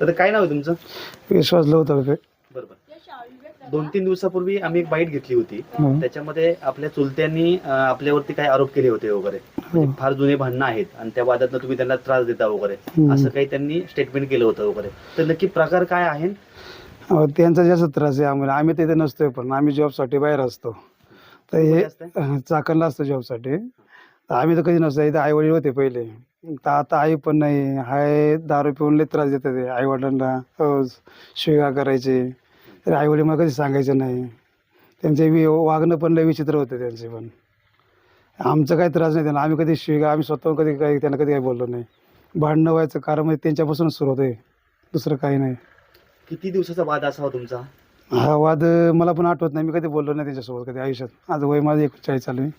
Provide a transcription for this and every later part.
तर काय नाव आहे तुमचं? विश्वास लवतो बरोबर. दोन तीन दिवसापूर्वी आम्ही एक बाईट घेतली होती. हं. त्याच्यामध्ये आपल्या चुलत्यांनी अं, आपल्यावरती काही आरोप केले होते वगैरे. म्हणजे फार जुने भांडणं आहेत आणि त्या वादातनं तुम्ही त्यांना त्रास देता वगैरे. हं. असं काही त्यांनी स्टेटमेंट केलं होतं वगैरे. तर नक्की प्रकार काय आहे? अहो, त्यांचा जास्त त्रास आहे आम्हाला. आम्ही तिथे नसतोय पण आम्ही जॉबसाठी बाहेर असतो. तर हे कुठे असताय? अह, चाकणला असतो जॉबसाठी. तर आम्ही तर कधी नसतो. इथे आई वडील होते पहिले. तर आता आई पण नाही. हाय दारू पिऊन लई त्रास देतात ते आई वडिलांना शिव्या करायचे. तर आई वडील मला कधी सांगायचं नाही. त्यांचे वि वागणं पण लई विचित्र होते त्यांचे पण. आमचं काही त्रास नाही त्यांना. आम्ही कधी शिव्या आम्ही स्वतः कधी काही त्यांना कधी काही बोललो नाही. भांडणं व्हायचं कारण म्हणजे त्यांच्यापासूनच सुरू होते दुसरं काही नाही. किती दिवसाचा वाद असावा तुमचा? हा वाद मला पण आठवत नाही. मी कधी बोललो नाही त्याच्यासोबत कधी आयुष्यात. आज वय माझं एकोणचाळीस चालू आहे.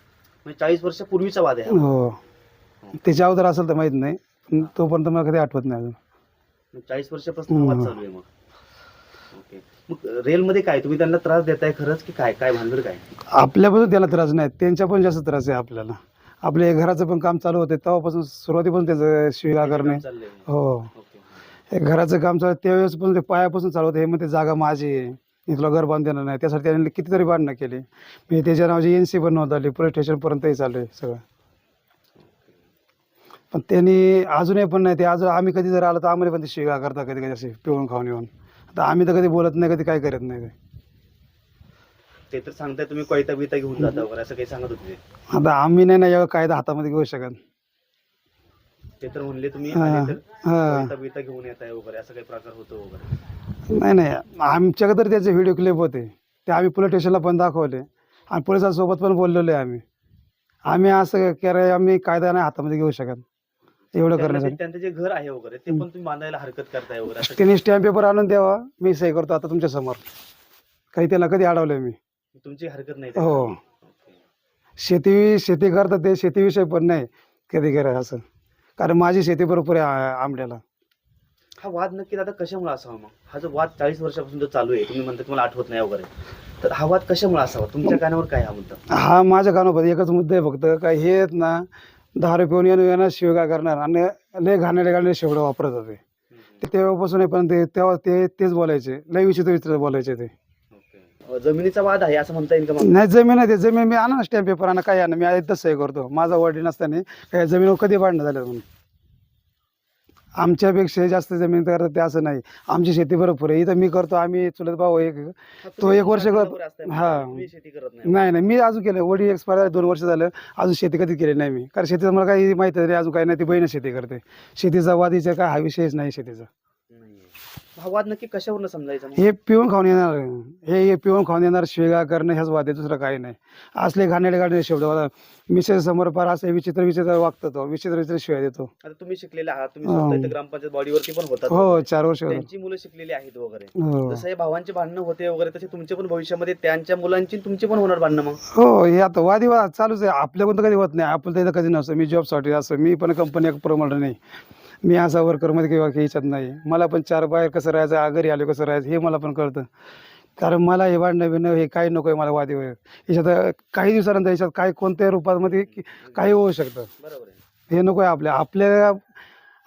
म्हणजे चाळीस वर्षापूर्वीचा वाद आहे हा. हो. त्याच्या अगोदर असेल तर माहीत नाही. पण तोपर्यंत मला कधी आठवत नाही अजून. म्हणजे चाळीस वर्षापासून हा वाद चालू आहे मग. ओके. मग रेलमध्ये काय तुम्ही त्यांना त्रास देताय खरंच की काय काय भानगड काय? आपल्यापासून त्याला त्रास नाही त्यांच्या पण जास्त त्रास आहे आपल्याला. आपल्या घराचं पण काम चालू होते तेव्हापासून सुरुवातीपासून त्याचं शिव्या करणे चाललंय. हो. ओके हे घराचं काम चालू त्यावेळेस पण ते पायापासून चालू होतं हे म्हणते जागा माझी आहे. मी तुला घर बांधून देणार नाही. त्यासाठी त्यांनी कितीतरी भांडणं केली. मी त्याच्या नावाची एन सी बनवत आली पोलीस स्टेशनपर्यंतही चालू आहे सगळं. पण त्यांनी अजूनही पण नाही ते अजून आम्ही कधी जर आलो तर आम्हाला पण ते शिव्या करता कधी कधी असे पिऊन खाऊन येऊन. आता आम्ही तर कधी बोलत नाही कधी काय करत नाही ते. ते तर सांगताय तुम्ही कोयता बिता घेऊन जाता वगैरे असं काही सांगत होते ते. आता आम्ही नाही ना कायदा हातामध्ये घेऊ शकत. ते तर म्हणले तुम्ही हा, आले तर हा. कोयता बिता घेऊन येताय वगैरे असं काही प्रकार होतो वगैरे. नाही नाही. आमच्याकडे तर त्याचे व्हिडिओ क्लिप होते. ते आम्ही पोलीस स्टेशनला पण दाखवले. आणि पोलिसांसोबत पण बोललेलो आहे आम्ही. आम्ही असं केलं आम्ही कायदा नाही हातामध्ये घेऊ शकत. एवढं त्यांना करण्यासाठी. त्यांचं जे घर आहे वगैरे ते पण तुम्ही बांधायला हरकत करताय वगैरे असं त्यांनी स्टॅम्प पेपर आणून द्यावा. मी सही करतो आता तुमच्यासमोर. काही त्याला कधी अडवलं मी. तुमची हरकत नाही हो. ओके. शेती शेती करतात ते. शेतीविषयी पण नाही कधी करा असं. कारण माझी शेती बरोबर आहे आ- आंबड्याला हा वाद नक्की आता कशामुळे असावा मग? हा जो वाद चाळीस वर्षापासून जो चालू आहे तुम्ही म्हणता तुम्हाला आठवत नाही वगैरे. तर हा वाद कशामुळे असावा? तुमच्या कानावर काय हा मुद्दा? हा माझ्या कानावर एकच मुद्दा आहे फक्त. काय हे आहेत ना दारू पिऊन येणं येणं शिवगा करणार आणि लय घाणेले घाणेले शेवडं वापरत होते. ते तेव्हापासून आहे पण ते तेव्हा ते तेच बोलायचे. लय विचित्र विचित्र बोलायचे ते. अ, जमिनीचा वाद आहे असं म्हणता येईल का मग? नाही जमीन आहे ते. जमीन मी आणा ना स्टॅम्प पेपर आणा काय आणा. मी आधी तसं हे करतो. माझा वडील नसताना काय जमिनीवर कधी भांडणं झालं म्हणून. आमच्यापेक्षा जास्त जमीन करतात ते असं नाही. आमची शेती बरोबर आहे. इथं मी करतो आम्ही चुलत भाऊ एक. तो एक वर्ष बरोबर कर- असताय. हा. करत नाही. नाही मी अजून केलं. वडील एक्सपायर झाले दोन वर्ष झालं. अजून शेती कधी केली नाही मी. कारण शेतीचं मला काही माहिती नाही. अजून काही नाही. ती बहीण शेती करते. शेतीचा वादीचा काय हा विषयच नाही शेतीचा. वाद नक्की कशावरून समजायचा मग? हे पिऊन खाऊन येणार. हे हे पिऊन खाऊन येणार शिवेगा करणं ह्याच वाद आहे दुसरं काही नाही. असले घाणेडे गाणे शब्द मिसेस समोर फार असं विचित्र विचित्र वागतो तो. विचित्र विचित्र शिवाय देतो. आता तुम्ही शिकलेले आहात तुम्ही हा. स्वतः इथं ग्रामपंचायत बॉडीवरती पण होतात. हो चार वर्ष झालं. त्यांची मुलं शिकलेली आहेत वगैरे. हो. जसं हे भावांचे भांडणं होते वगैरे तसे तुमचे पण भविष्यामध्ये त्यांच्या मुलांची तुमची पण होणार भांडणं मग? हो हे आता वादिवाद चालूच आहे. आपल्याकडून तर कधी होत नाही. आपण तर इथं कधी नसतं. मी जॉबसाठी असं मी पण कंपनी प्रमाणे नाही. मी असा वर्करमध्ये किंवा याच्यात नाही. मला पण चार बाहेर कसं राहायचं घरी आलो कसं राहायचं हे मला पण कळतं. कारण मला हे भांडणं बिणं हे काही नको आहे मला वादिवाद याच्यात काही दिवसानंतर याच्यात काही कोणत्याही रूपामध्ये काही होऊ शकतं. हे नको आहे आपल्या आपल्या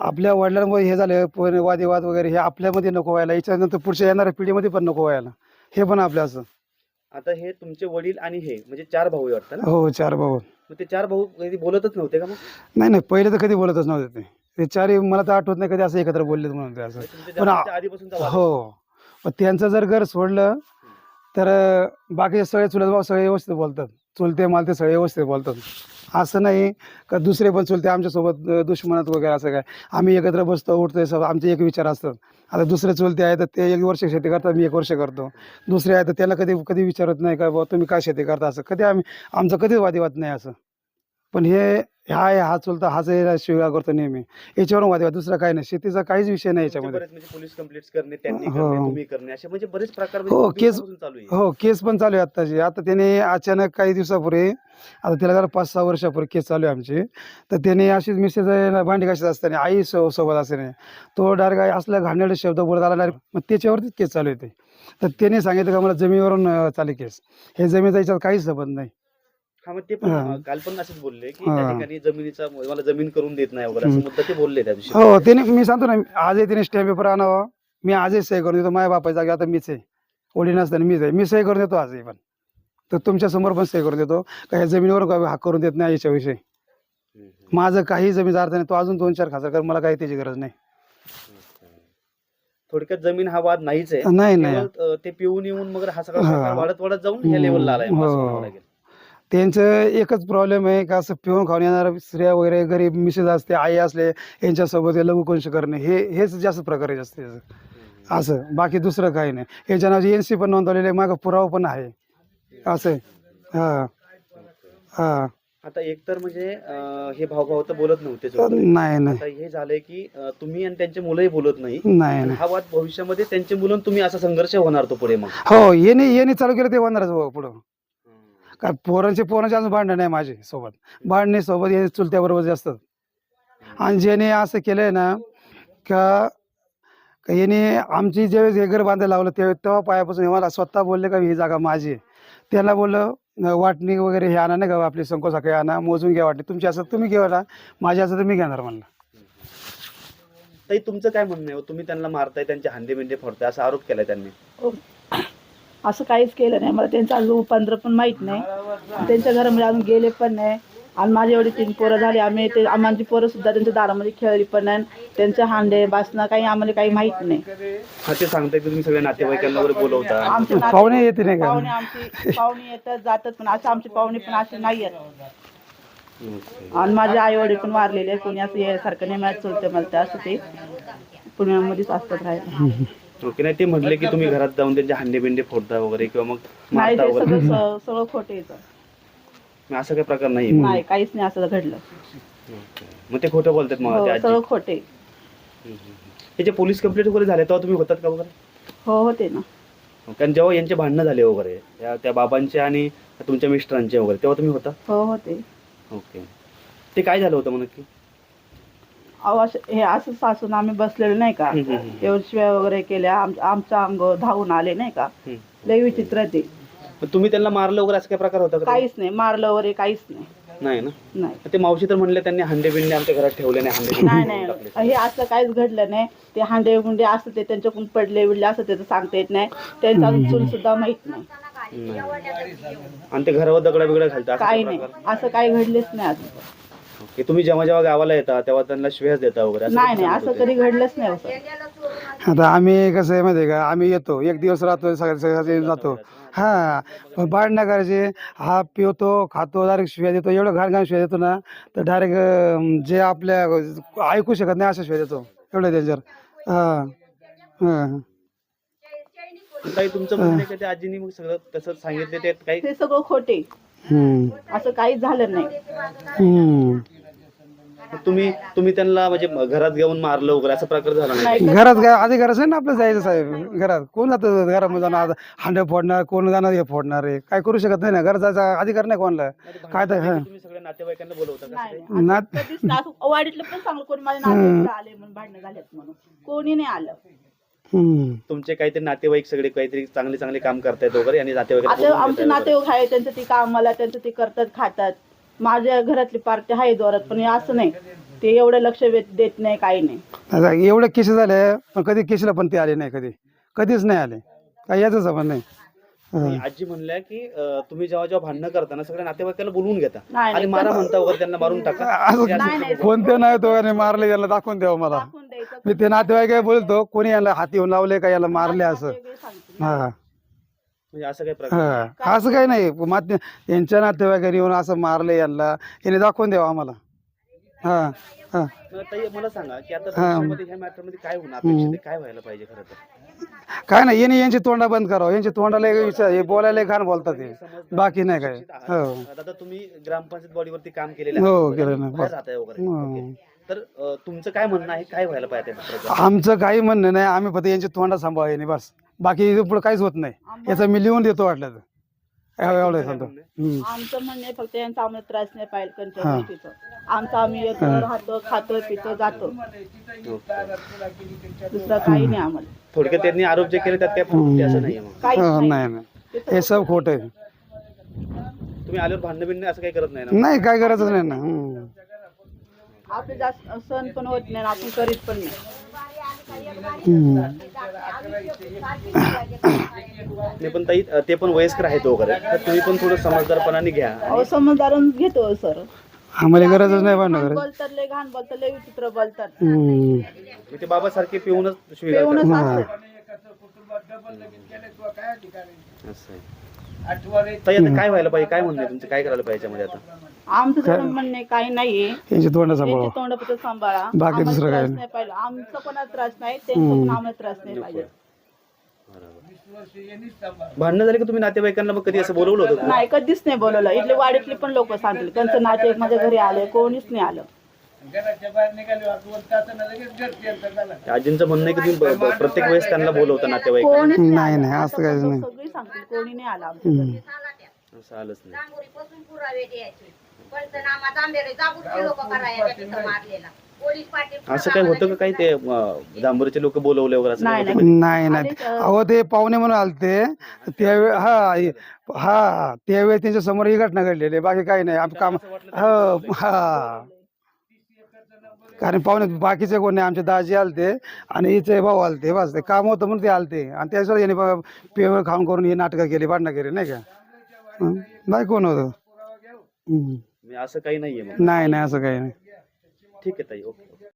आपल्या वडिलांमध्ये हे झालं पण वादिवाद वगैरे हे आपल्यामध्ये नको व्हायला याच्यानंतर पुढच्या येणाऱ्या पिढीमध्ये पण नको व्हायला. हे पण आपल्या असं. आता हे तुमचे वडील आणि हे म्हणजे चार भाऊ वाटतं ना? हो चार भाऊ. मग ते चार भाऊ कधी बोलतच नव्हते का मग? नाही नाही पहिले तर कधी बोलतच नव्हते ते. ते चारही मला तर आठवत नाही कधी असं एकत्र बोलले म्हणून ते असं. पण आ- जन्माच्या आधीपासूनचा वाद आहे. हो पण त्यांचं जर घर सोडलं तर बाकीचे सगळे चुलत भाऊ सगळे व्यवस्थित बोलतात. चुलते मालते सगळे व्यवस्थित बोलतात. असं नाही का दुसरे पण चुलते आमच्यासोबत अं, दुश्मनात वगैरे असं काय. आम्ही एकत्र बसतो उठतो सब आमचे एक विचार असतात. आता दुसरे चुलते आहेत तर ते एक वर्ष शेती करतात मी एक वर्ष करतो. दुसरे आहेत तर त्याला कधी कधी विचारत नाही का बुवा तुम्ही काय शेती करता? असं. कधी आम्ही आमचं कधीच वादिवाद नाही असं. पण हे हा आहे हा चुलता हाच आहे, शिव्या करतो नेहमी. याच्यावरून वादिवाद दुसरा काही नाही. शेतीचा काहीच विषय नाही तुमचे याच्यामध्ये. बरेच म्हणजे पोलीस कंप्लेंट करणे त्यांनी हो. करणे तुम्ही करणे असे म्हणजे बरेच प्रकार म्हणजे हो, केस- दिवसापासून चालू आहे. हो केस पण चालू आहे आत्ताची. आता त्याने अचानक काही दिवसापूर्वी आता त्याला जरा पाच सहा वर्षापूर्वी केस चालू आहे आमची. तर त्याने अशीच मिसेस भांडी कशात असताना आई सो सोबत असताना तो डायरेक्ट आई असला घाणेरडे शब्द बोलत आला मग त्याच्यावरतीच केस चालू आहे ते. तर त्याने सांगितलं का मला जमिनीवरून अं, चालू केस. हे जमिनीचा याच्यात काहीच संबंध नाही. हा मग ते पण हा. काल पण असंच बोलले की हा. त्या ठिकाणी जमिनीचा मला जमीन करून देत नाही वगैरे असं हम्म. मुद्दा ते बोलले त्या दिवशी. हो त्याने मी सांगतो ना आजही त्याने स्टॅम्प पेपर आणावा. मी आजही सही करून देतो. माझ्या बापाच्या जागी आता मीच आहे. वडील नसताना मीच आहे. मी सही करून देतो आजही पण. तर तुमच्यासमोर पण सही करून देतो. का ह्या जमिनीवर काही हाक करून देत नाही याच्याविषयी. माझं काही जमीन अर्थ नाही तो अजून दोन चार खासदार कर मला काही त्याची गरज नाही. थोडक्यात जमीन हा वाद नाहीच आहे. नाही नाही. केवळ, अ, ते पिऊन येऊन मग हा सगळा हा. प्रकार वाढत वाढत जाऊन ह्या लेवलला आलाय असं हो. म्हणावं लागेल. त्यांचं एकच प्रॉब्लेम आहे का असं पिऊन खाऊन येणार स्त्रिया वगैरे गरीब मिसेस असते आई असले यांच्यासोबत हे लघुवंश करणे हे हेच जास्त प्रकार जास्त. असं. बाकी दुसरं काही नाही. याच्या नावाची एन सी पण नोंदवलेली आहे मागं पुरावा पण आहे. असं हां. हां. आता एकतर म्हणजे अ, हे भाऊ तर बोलत नव्हते. नाही नाही. आता हे झालंय की अ, तुम्ही आणि त्यांचे मुलंही बोलत नाही. नाही नाही. हा वाद भविष्यामध्ये त्यांचे मुलं आणि तुम्ही असा संघर्ष होणार तो पुढे मग. हो येणे येणे चालू केलं ते होणारच भाऊ पुढं. काय पोरांचे पोरांचे अजून भांडण नाही माझे सोबत. भांडणे सोबत हे चुलत्याबरोबर जास्त आणि ज्याने असं केलंय ना का का याने आमची ज्यावेळेस हे घर बांधायला लावलं त्यावेळेस तेव्हा पायापासून हे मला स्वतः बोलले का ही जागा माझी त्याला बोललं "न, वाटणी वगैरे हे आणा नाही का आपली संको साखळी आणा मोजून घ्या वाटणी. तुमची असं तुम्ही घेवा माझी असं तर मी घेणार म्हणलं. ताई तुमचं काय म्हणणं आहे? हो? तुम्ही त्यांना मारताय त्यांचे हांदे बिंदे फोडताय असा आरोप केलाय त्यांनी. असं काहीच केलं नाही. मला त्यांचं अजून रूपांतर पण माहीत नाही. त्यांच्या घरामध्ये अजून गेले पण नाही. आणि माझी एवढी तीन पोरं झाली. आम्ही ते आम्हाला पोरं सुद्धा त्यांच्या दारामध्ये खेळली पण नाही. त्यांचे हांडे बासना काही आम्हाला काही माहीत नाही. हा ते सांगताय की तुम्ही सगळ्या नातेवाईकांना वगैरे बोलवता. आमचे नाते- पाहुणे येते नाही का? पाहुणे आमची पाहुणे येतात जातात पण असं आमचे पाहुणे पण असे नाही आहेत. आणि माझे आई वडील पण वारलेले आहेत. कोणी असं यासारखं नाही मला चलते मला ते असं ते पुण्यामध्येच असतात राहायला. ओके नाही ते म्हटले की तुम्ही घरात जाऊन त्यांचे हांडे बिंडे फोडता वगैरे किंवा मग नाही मारता ते वगैरे. सगळं स- सगळं खोटे येतं मग असं काही प्रकार नाही. नाही काहीच नाही असं घडलं. मग ते खोटं बोलतात मग ते हो आजी. सगळं खोटे जे पोलीस कंप्लेंट वगैरे झाले तेव्हा तुम्ही होतात का वगैरे? हो होते ना. कारण जेव्हा यांचे भांडणं झाले वगैरे त्या त्या बाबांचे आणि तुमच्या मिस्टरांचे वगैरे तेव्हा तुम्ही होता? हो होते. ओके. ते काय झालं होतं मग नक्की? अहो असं- हे असं सासून आम्ही बसलेलो नाही का. एवढं शिव्या वगैरे केल्या आम- आमचं अंग धावून आले नाही का. लय विचित्र ते. मग तुम्ही त्यांना मारलं वगैरे असं काही प्रकार होता का काहीच नाही. मारलं वगैरे काहीच नाही. नाही ना? नाही. ते मावशी तर म्हणले त्यांनी हांडे बिंडे आमच्या घरात ठेवले नाही हांडे नाही बिंडे टाकले. नाही हे असं काहीच घडलं नाही. ते हांडे गुंडे असं ते त्यांच्याकडून पडले बिडले असं त्याचं सांगता येत नाही. त्यांचा अजून चूल सुद्धा माहीत नाही. नाही. आणि ते घरावर दगडा बिगडा घालतात असं काही काही नाही. प्रकार? असं काही घडलेच नाही अजून. ओके तुम्ही जेव्हा जेव्हा गावाला येता तेव्हा त्यांना श्वेस देता वगैरे असं नाही असं? कधी घडलंच नाही असं. आता आम्ही कसं आहे माहिती आहे का? आम्ही येतो एक दिवस राहतो सगळे सगळे जातो. हा पण नाही करायचे हा पिवतो खातो डायरेक्ट शिव्या देतो एवढं घाण घाण शिव्या देतो ना तर डायरेक्ट जे आपल्या ऐकू शकत नाही असं शिव्या देतो. एवढं त्यांच्यावर हा हा. ताई तुमचं म्हणणं आहे का आजीनी मग सगळं तसं सांगितले ते काही ते सगळं खोटे. हम्म. असं काहीच झालं नाही. हम्म. तुम्ही तुम्ही त्यांना म्हणजे घरात घेऊन मारलं वगैरे असा प्रकार झाला नाही? नाही घरात काय आधी घराच नाही ना आपलं जायचं साहेब? घरात. कोण जातं घरामध्ये जाणार हांडे फोडणार कोण जाणार हे फोडणार आहे? काय करू शकत नाही ना? घरात जायचा अधिकार नाही कोणाला. काय तर हा. तुम्ही सगळ्या नातेवाईकांना बोलवता का? नाही सगळे? ना कधीच नाही. असं वाडीतलं पण चांगलं कोणी माझ्या नातेवाईक आले म्हणून भांडणं झालेत म्हणून. कोणी नाही आलं. तुमचे काहीतरी नातेवाईक सगळे काहीतरी चांगले चांगले काम करतायत वगैरे आणि आता बोलवून आमचे. नातेवाईक आहे त्यांचं ते कामाला त्यांचं ते करतात खातात. माझ्या घरातली पार्टी आहे जोरात पण हे असं नाही. ते एवढं लक्ष वेध- देत नाही काही नाही. आता एवढे केस झाले पण कधी केसला पण ते आले नाही कधी. कधीच नाही आले. काय याचं संबंध नाही. हा. आजी म्हणल्या की अं, तुम्ही जेव्हा जेव्हा भांडणं करताना सगळ्या नातेवाईकाला बोलवून घेता. नाही, आणि नाही. मारा म्हणता वगैरे त्यांना मारून टाका. असं नाही, नाही. कोणते नाही तो याने मारले याला दाखवून द्यावं मला. मी ते नातेवाईक काय बोलतो कोणी याला हाती येऊन लावले का याला मारले असं. हा. म्हणजे असं काही प्रकार हा असं काही नाही. मात यांच्या नातेवाईकांनी येऊन असं मारले यांना याने दाखवून द्यावं आम्हाला. हा हा. मग ताई मला सांगा की आता हा. भविष्यामध्ये ह्या मॅटरमध्ये काय होणार? अपेक्षित आहे? काय व्हायला पाहिजे खरं तर? काय नाही याने यांची तोंडा बंद करावं. यांची तोंडाला एक विचार हे बोलायला घाण बोलतात हे बाकी नाही काय. हो. आता तुम्ही ग्रामपंचायत बॉडीवरती काम केलेलं हो, आहे. केलं राहताय वगैरे. हो. ओके. तर अं, तुमचं काय म्हणणं आहे? काय व्हायला पाहिजे त्या? आमचं काही म्हणणं नाही. आम्ही फक्त यांची तोंडा सांभाळ यांनी बस. बाकी इथं पुढे काहीच होत नाही. याचं मी लिहून देतो वाटलं तर. एवढं एवढं सांगतो. हम्म. आमचं म्हणणं आहे फक्त यांचा आम्हाला त्रास नाही पाहिजे हा. गोष्टीचं. आमचं आम्ही येतो राहतो खातो पितो जातो. दुसरं काही नाही आम्हाला. थोडक्यात त्यांनी आरोप जे केले त्यात काय पूर्ती असं नाहीये मग. काहीच हो, नाही. नाही नाही. हे सब खोट आहे. तुम्ही आल्यावर भांडण बिंडण असं काही करत नाही ना? नाही काय गरजच नाही ना. हम्म. आपले जास्त सण पण होत नाही आणि आपण करीत पण नाही. पण ताई ते पण वयस्कर आहेत वगैरे. तर तुम्ही पण थोडं समजदारपणाने घ्या. अहो समजदारून घेतो सर. आम्हाला गरजच नाही भांडणं घाण करायची. बोलतात लय घाण बोलतात लय विचित्र बोलतात. हम्म. ते बाबासारखे पिऊनच शिवीगाळ पेऊनच करतात. असतात. असं आहे. ताई आता काय व्हायला पाहिजे? काय म्हणणं आहे तुमचं? काय करायला पाहिजे याच्यामध्ये आता? आमचं म्हणणे काही नाहीये. यांची तोंड त्यांचे सांभाळा. तोंडपत्र सांभाळा. बाकी आम्हाला दुसरं काही त्रास नाही पाहिजे आमचा कोणाला त्रास नाही त्यांचा पण आम्हाला त्रास नाही पाहिजे भांडणं झाले का तुम्ही नातेवाईकांना मग कधी असं बोलवलं होतं? का? नाही कधीच नाही बोलवलं. इथले वाडीतले पण लोक सांगतील. त्यांचं नाते माझ्या घरी आले कोणीच नाही आलं. आजींचं म्हणणं आहे की तुम्ही ब- ब- प्रत्येक वेळेस त्यांना बोलवता नातेवाईक कोणीच नाही नाही असं काहीच नाही. सगळी सांगतील. कोणी नाही आलं आमच्या घरी. असं आलंच नाही. पंचनामा तांबेरे जागृती लोक करायला तिथं मारलेला पोलीस पाटील असं काय होतं का काही ते अं, डांबरीचे लोक बोलवले वगैरे असं नाही नाही. नाही नाही. आधीच, अं, अहो ते पाहुणे म्हणून आलते. त्यावेळी हा हा त्यावेळी त्यांच्यासमोर ही घटना घडलेली आहे. बाकी काही नाही. आम- काम हो हा. कारण पाहुणे बाकीचे कोण नाही. आमचे दाजी आलते आणि हिचे भाऊ आलते. बस ते काम होतं म्हणून ते आलते. आणि त्याच्यावर याने ब- पेवर खाऊन करून ही नाटकं केली भांडणं केली नाही का? हं? नाही कोण होतं? हं. नाही असं काही नाहीये मग. नाही नाही असं काही नाही. ठीक आहे ताई ओके.